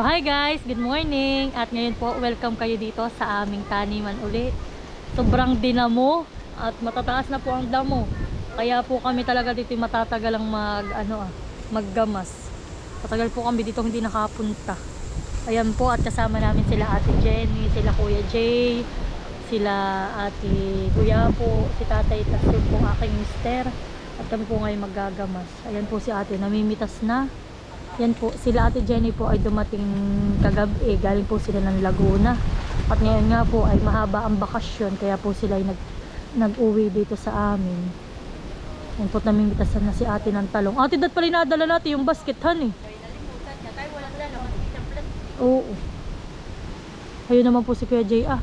Hi guys, good morning. At ngayon po, welcome kayo dito sa aming taniman uli. Sobrang dinamo at matataas na po ang damo. Kaya po kami talaga dito matatagal ang mag, ano, ah, maggamas. Matagal po kami dito hindi nakapunta. Ayan po at kasama namin sila Ate Jenny, sila Kuya Jay, sila Ate Kuya po, si Tatay, tas po aking mister. At kami po ngayon maggagamas. Ayan po si Ate, namimitas na. Yan po, sila Ate Jenny po ay dumating kagabi. Galing po sila ng Laguna. At ngayon nga po ay mahaba ang bakasyon. Kaya po sila ay nag, nag-uwi dito sa amin. Yan po namimitas na si ate ng talong. Ate, dat pala nadala natin yung basket, honey. Oo. Ayun naman po si Kuya Jay. Ah.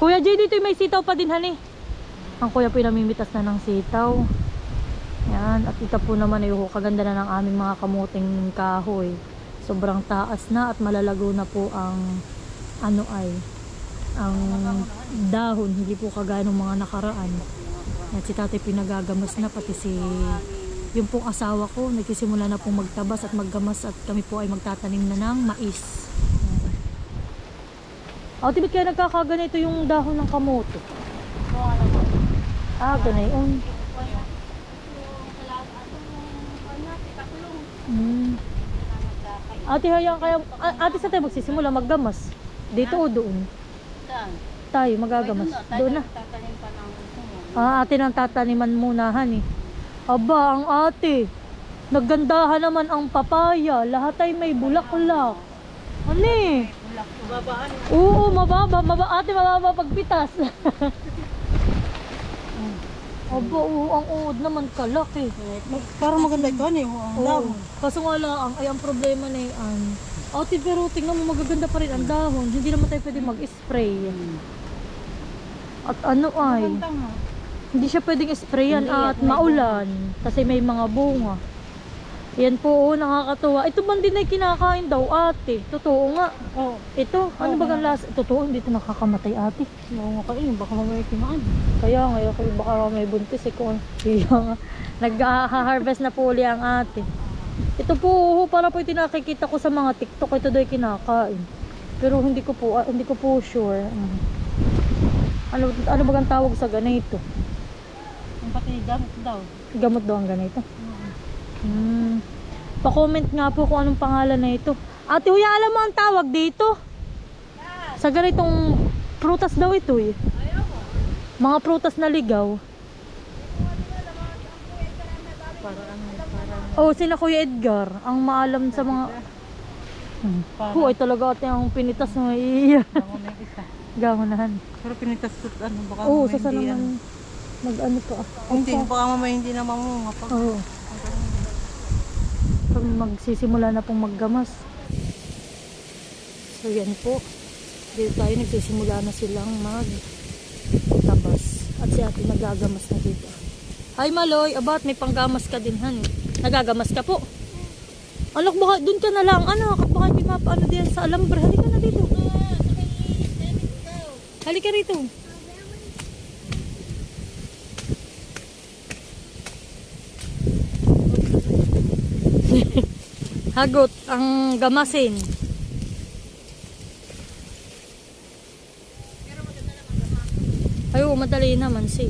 Kuya Jay, dito may sitaw pa din, honey. Ang kuya po ay namimitas na ng sitaw. Yan. At ito po naman ay oh, kaganda na ng aming mga kamuting kahoy. Sobrang taas na at malalago na po ang ano ay ang dahon. Hindi po kagaya ng mga nakaraan. At si tatay pinagagamas na pati si yung pong asawa ko nagsisimula na pong magtabas at maggamas at kami po ay magtatanim na ng mais. Ate, ba't kaya nagkakaganito yung dahon ng kamote? Ah, ganayon. Hmm. Ate, hayaan kaya, ate sa tayo magsisimula maggamas. Dito o doon? Saan? Tayo magagamas. Doon na. Mo. Ah, ate nang tataniman muna, hani. Aba, ang ate. Naggandahan naman ang papaya. Lahat ay may bulaklak. Ano eh? Oo, mababa. maba, ate, mababa pagpitas. Aba, oo, ang uod naman kalaki. Parang maganda ito, ano yung ang Oo. dahon. Kaso nga lang, ay ang problema na yan. Ate, pero tingnan mo, magaganda pa rin ang dahon. Hindi naman tayo pwede mag-spray. At ano ay, Maganda nga. hindi siya pwedeng sprayan Hindi, at at may maulan. Kasi may mga bunga. Yan po, oh, nakakatuwa. Ito man din ay kinakain daw, ate. Totoo nga. Oo. Ito, ano ba nga. ang lasa? Totoo, hindi ito nakakamatay, ate. Oo nga kayo, baka mamaya kimaan. Kaya ngayon, kung baka may buntis eh kung kaya nga. Nag-harvest na po uli ang ate. Ito po, oh, para po ito nakikita ko sa mga TikTok, ito daw ay kinakain. Pero hindi ko po, ah, hindi ko po sure. Mm. Ano, ano ba ang tawag sa ganito? Yung pati gamit daw. Gamot daw ang ganito. Hmm. Pa-comment nga po kung anong pangalan na ito. Ate Huya, alam mo ang tawag dito? Sa ganitong prutas daw ito eh. Mga prutas na ligaw. Ano. Oh, sina Kuya Edgar, ang maalam sa mga... Hmm. Huwag talaga ate ang pinitas na iya. Gamunahan. Pero pinitas ko, ano, baka Oo, mamaya sa naman yan. mag-ano pa. Hindi, baka mamaya hindi na mamunga pa. Oo. Pag magsisimula na pong maggamas. So yan po. Dito tayo nagsisimula na silang mag tabas. At si ate nagagamas na dito. Hi Maloy, abat may panggamas ka din han. Nagagamas ka po. Alok baka dun ka na lang. Ano, baka hindi mapaano diyan sa alambre. Halika na dito. Halika rito. Hagot ang gamasin. Ay, oo, madali naman si.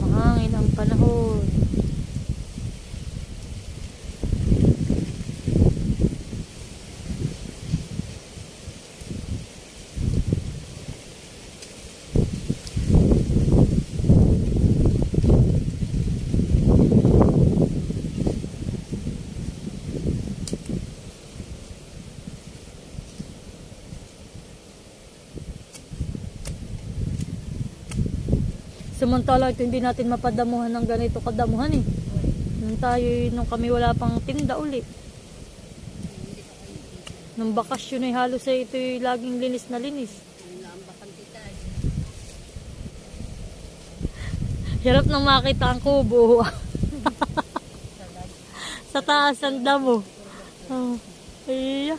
Mahangin ang panahon. Samantala ito hindi natin mapadamuhan ng ganito kadamuhan eh. Nung tayo, nung kami wala pang tinda uli. Nung bakasyon ay halos ay ito laging linis na linis. Hirap nang makita ang kubo. Sa taas ng damo. Oh. Kaya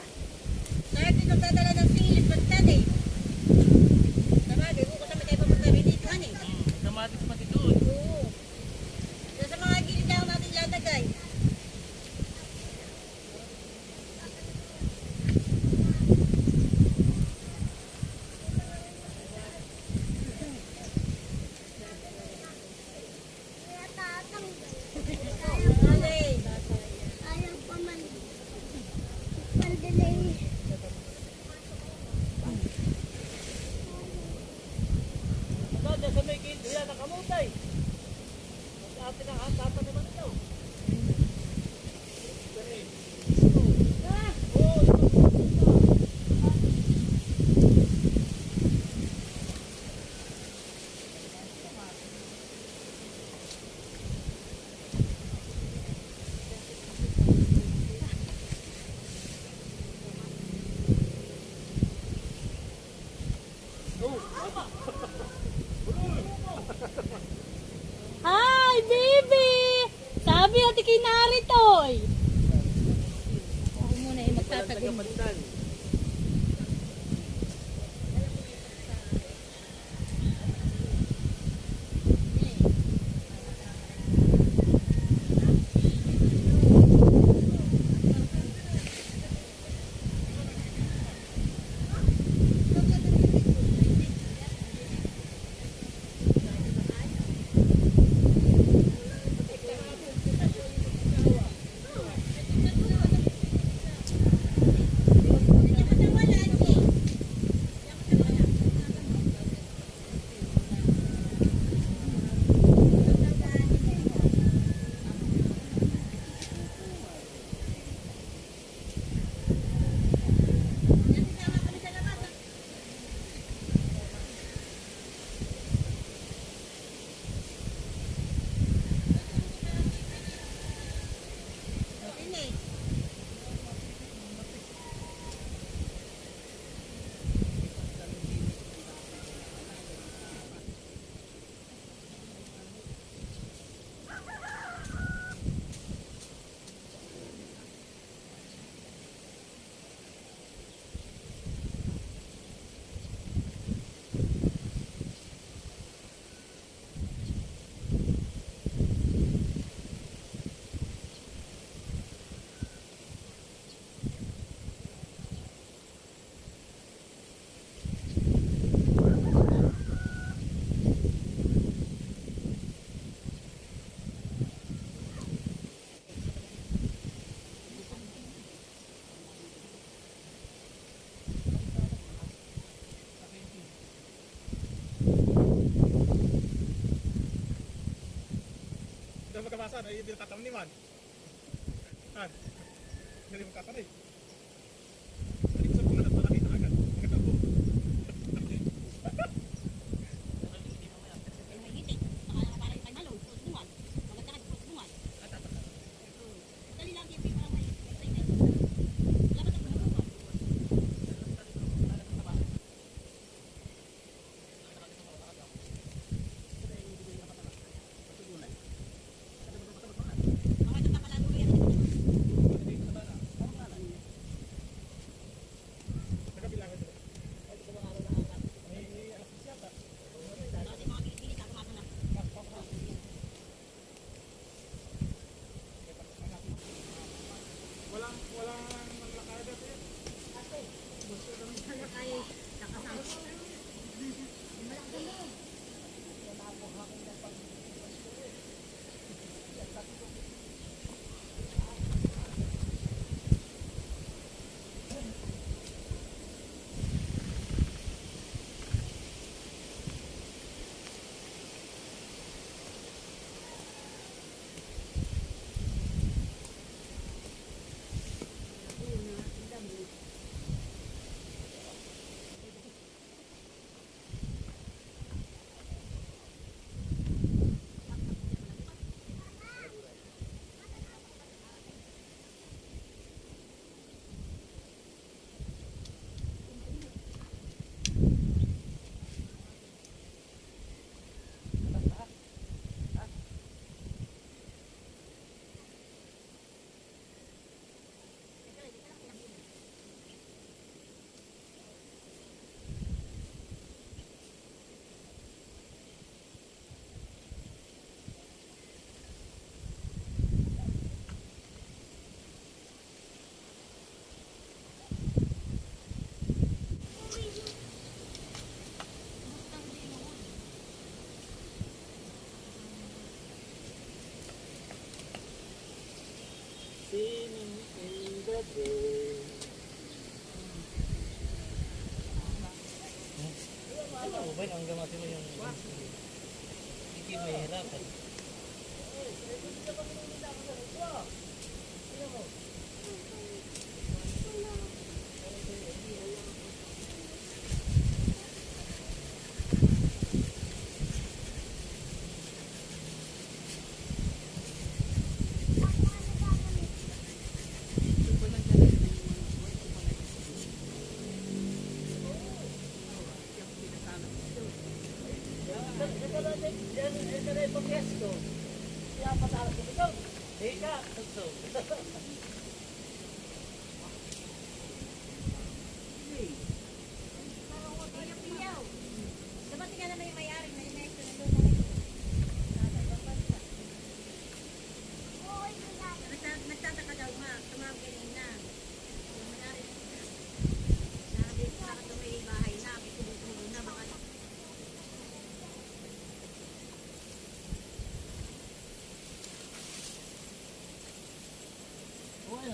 kabasan, ay yung pinakataon ni Man. Han, galing mo kataon eh.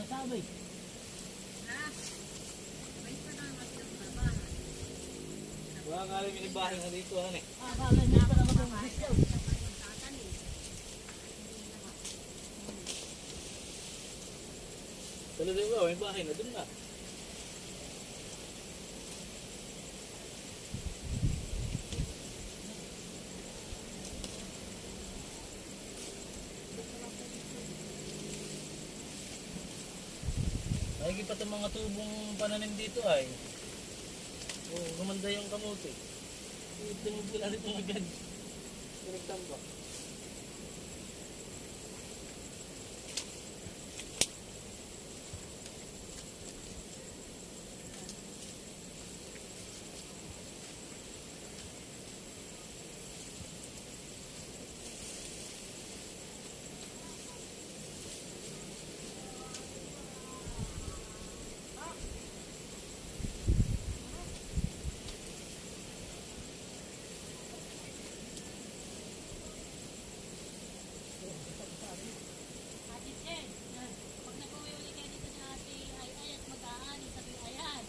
Oo, ano sabi? Ha? May pa na mas yung babahan. Wala nga rin yung bahay na dito, ano eh. Akala niya pa naman yung gusto. Tatanim. Talagang ba, may bahay na dun na. Mga tubong pananim dito ay. Oo, gumanda yung kamote. Tumugula rin itong agad. Pinagtambak. Ate Jen, pag nag-uwi uli kayo dito ni Ate Ay Ay at mag-aani, sabi ayan,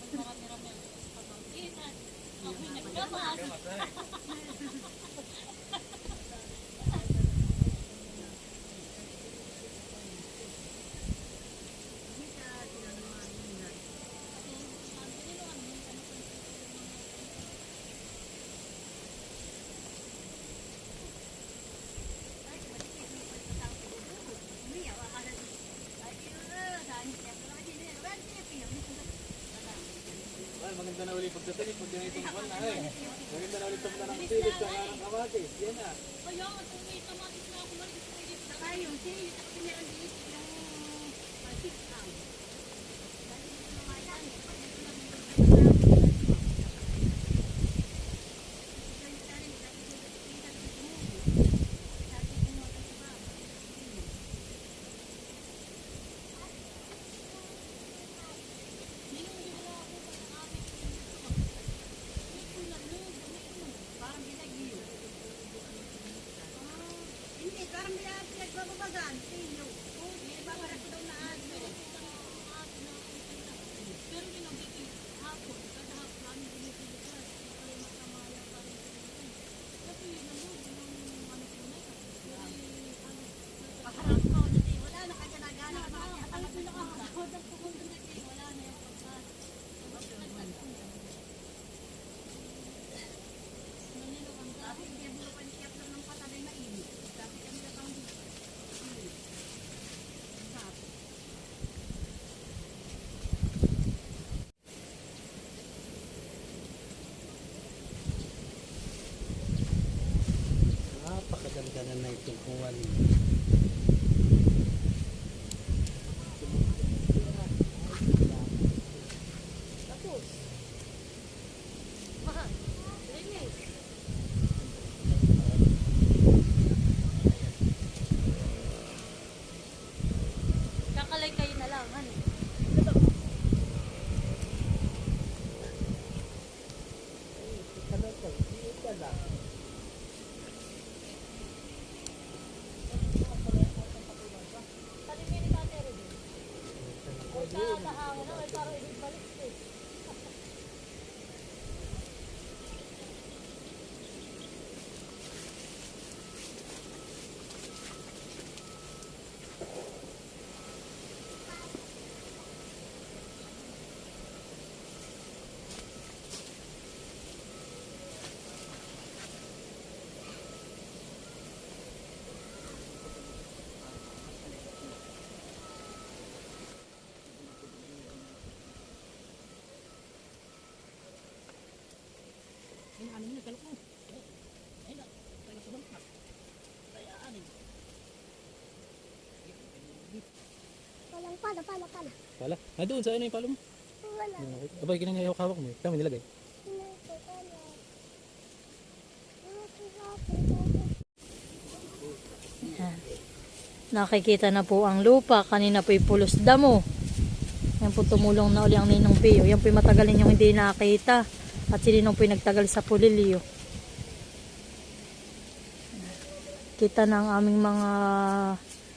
pag marami-rami ang pagpapangkitan, ako'y nagkamas. Ay, ulit pagdating pag ganito naman na eh. Maganda na ulit pagdating ng silis sa ng kamatis. Yan na. Nga, kung ko dito. Saka yung sili, pinalang dito yung pasit ang. Parang ginagyo. Hindi, parang may pinagbababagan. Sino? Oo, may babarat ko daw na ano. Pero ginagigil hapon, kada hapon namin binibilikan. Kaya masamaya pa rin sila. Kasi yun na mo, yung ano ko na yan. Kasi ano, Paharap ko, dati wala na kanya nagana. Ang pinakakakawad ang pumunta na kayo, wala na yung pagkain. Nanilawang ka. Sabi, hindi mo pa siya lang ng patanay na init. Sabi kami na pang init. Sabi. Napakaganda na na itong Pala, pala, pala. Pala? Ah, doon sa ano yung palo mo? Wala. Abay, ganun yung hawak mo. eh. Kami nilagay. Pala. Yan. Nakikita na po ang lupa. Kanina po pulos damo. Yan po tumulong na uli ang Ninong Pio. Yan po yung matagal ninyong hindi nakita. At si Ninong po yung nagtagal sa Pulilio. Kita na ang aming mga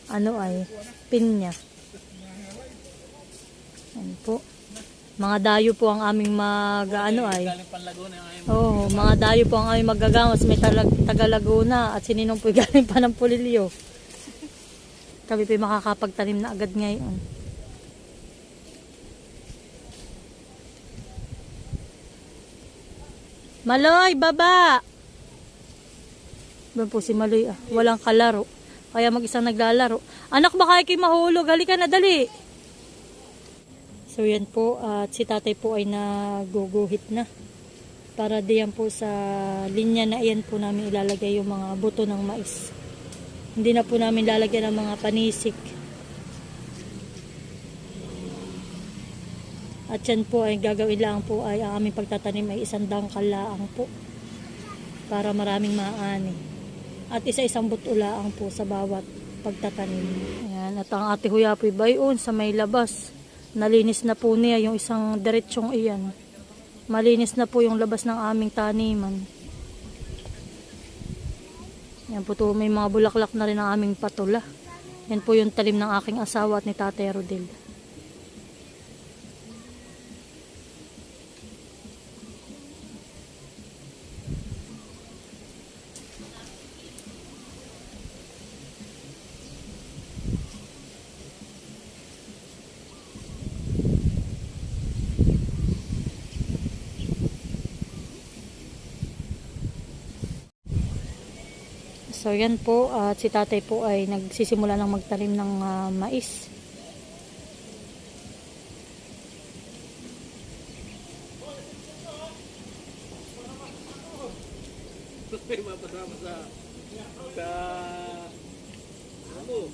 ano ay pinya. Yan po. Mga dayo po ang aming mag ano ay. Oo, mga dayo po ang aming maggagamas. May taga Laguna at sininong po galing pa ng Pulilio. Kami po makakapagtanim na agad ngayon. Maloy, baba! Doon po si Maloy ah. Walang kalaro. Kaya mag-isang naglalaro. Anak, baka kayo mahulog. Halika na, dali. So yan po. At si tatay po ay naguguhit na. Para diyan po sa linya na iyan po namin ilalagay yung mga buto ng mais. Hindi na po namin lalagyan ng mga panisik. At yan po ay gagawin lang po ay ang aming pagtatanim ay isang dangkal laang po. Para maraming maani. At isa-isang buto laang po sa bawat pagtatanim. Ayan. At ang ate Huya po bayon sa may labas. Nalinis na po niya yung isang diretsyong iyan. Malinis na po yung labas ng aming taniman. Yan po to, may mga bulaklak na rin ang aming patula. Yan po yung talim ng aking asawa at ni Tatay Rodel. So yan po, at si tatay po ay nagsisimula ng magtanim ng ah, mais. May mapasama sa... sa... Ano?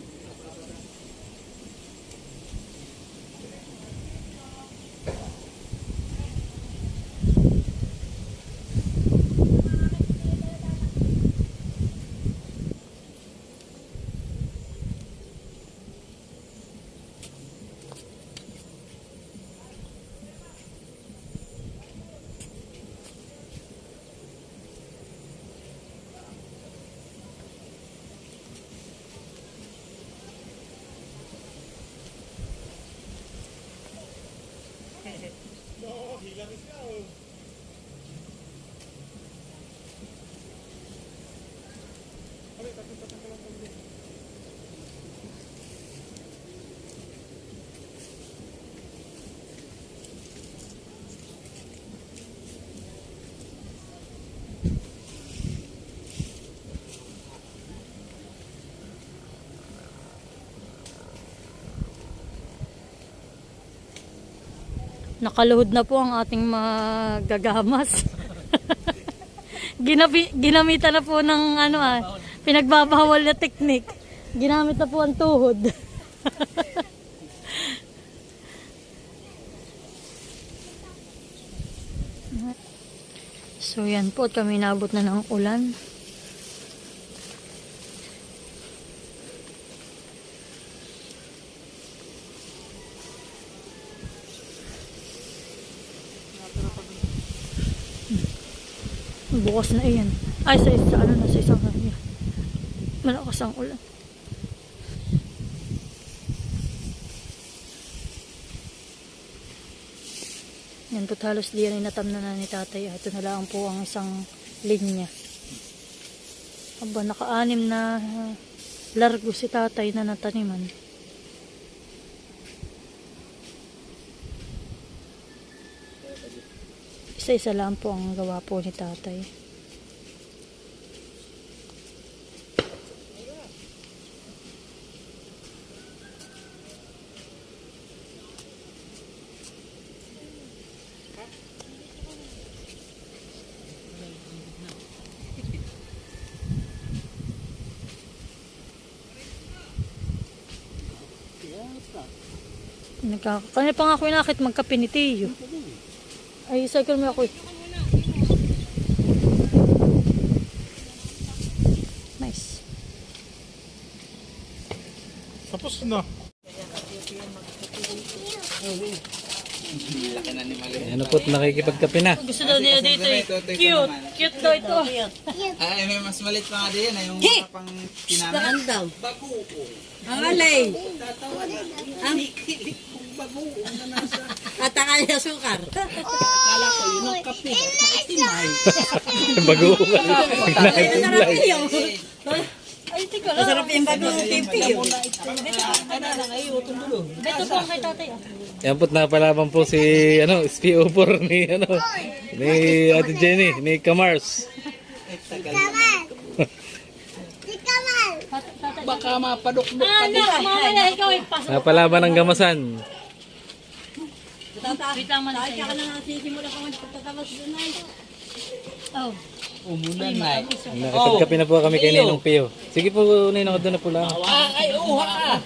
No, hilang siya. oh. Nakaluhod na po ang ating mga gagamas. Ginabi, na po ng ano ah, pinagbabawal na teknik. Ginamit na po ang tuhod. so yan po, kami nabot na ng ulan. Bukas na iyan. Ay, sa isa, ano na, sa isang kanya. Malakas ang ulan. Yan po halos diyan ay natamna na ni tatay. Ito na lang po ang isang linya. Aba, naka-anim na uh, largo si tatay na nataniman. Isa-isa lang po ang gawa po ni tatay. Nagkakakanya pa nga ako inakit magkapinitiyo ni Teo. Ay, cycle mo ako eh. Nice. Tapos na. Ano po't nakikipagkape na? Gusto daw niya dito eh. Cute. Cute daw ito. Ay, may mas malit pa nga din. Ay, yung mga pang kinamit. Saan daw? Ang alay. Ang At ang alay na sukar. Bago ka. Naitimlay. Ay, tika lang. Masarap yung bagong pipi. Beto po ang kay tatay. ah. Yan po't napalaban po si ano, SPO4 ni ano, ni Ate Jenny, ni Kamars. Baka mapadok-dok Ah, no, mamaya ikaw ay pasok. Napalaban ng gamasan. Lang man Kaya sa'yo. ka na nga sisimula ka magpapatawas doon ay. Oh. Umulan na. Nakipagkape na po kami kay Ninong Pio. Sige po, Ninong, doon na po lang. Ay, uha!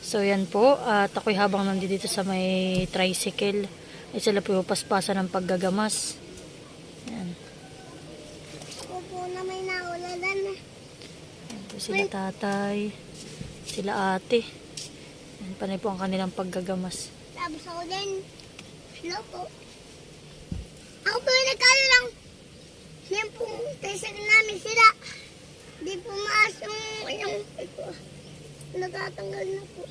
So yan po, at ako'y habang nandito sa may tricycle, ay sila po paspasan ng paggagamas. Yan. Opo na may naulalan na. Yan po sila tatay, sila ate. Yan, panay po ang kanilang paggagamas. Tapos ako din. Hello po. Ako po yung nagkano lang. Yan po, tricycle namin sila. Di po maas yung yung ko. Natatanggal na po.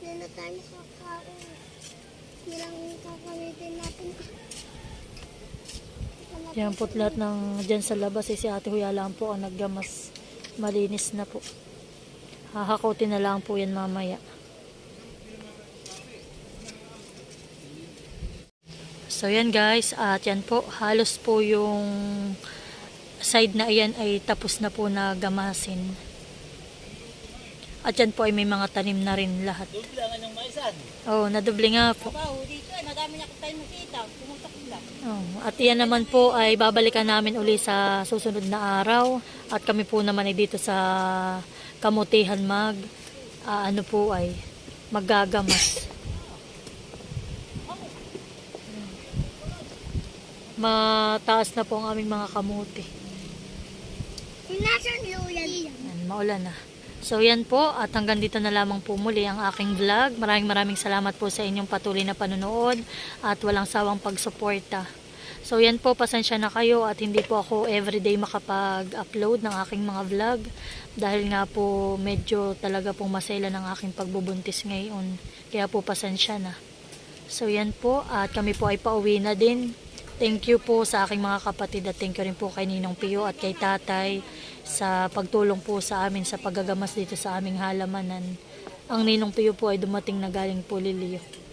Hindi na tayo nakakaon. Hindi lang kakamitin natin. Yan po lahat ng dyan sa labas, eh, si ate Huya lang po ang naggamas. Malinis na po. Hahakotin na lang po yan mamaya. So yan guys, at yan po, halos po yung side na iyan ay tapos na po na gamasin. At yan po ay may mga tanim na rin lahat. Maisan. Oo, oh, nadubli nga po. Wow, dito eh. Madami na tayo makita. Pumutok lang. Oh, at iyan naman po ay babalikan namin uli sa susunod na araw at kami po naman ay dito sa Kamutihan mag ah, ano po ay maggagamas. Mataas na po ang aming mga kamuti. Yung nasa lulan. Yan, maulan na. So yan po at hanggang dito na lamang po muli ang aking vlog. Maraming maraming salamat po sa inyong patuloy na panonood at walang sawang pagsuporta. So yan po, pasensya na kayo at hindi po ako everyday makapag-upload ng aking mga vlog dahil nga po medyo talaga pong masela ng aking pagbubuntis ngayon. Kaya po pasensya na. So yan po at kami po ay pauwi na din. Thank you po sa aking mga kapatid at thank you rin po kay Ninong Pio at kay Tatay sa pagtulong po sa amin sa paggagamas dito sa aming halamanan. Ang Ninong Pio po ay dumating na galing po Liliyo.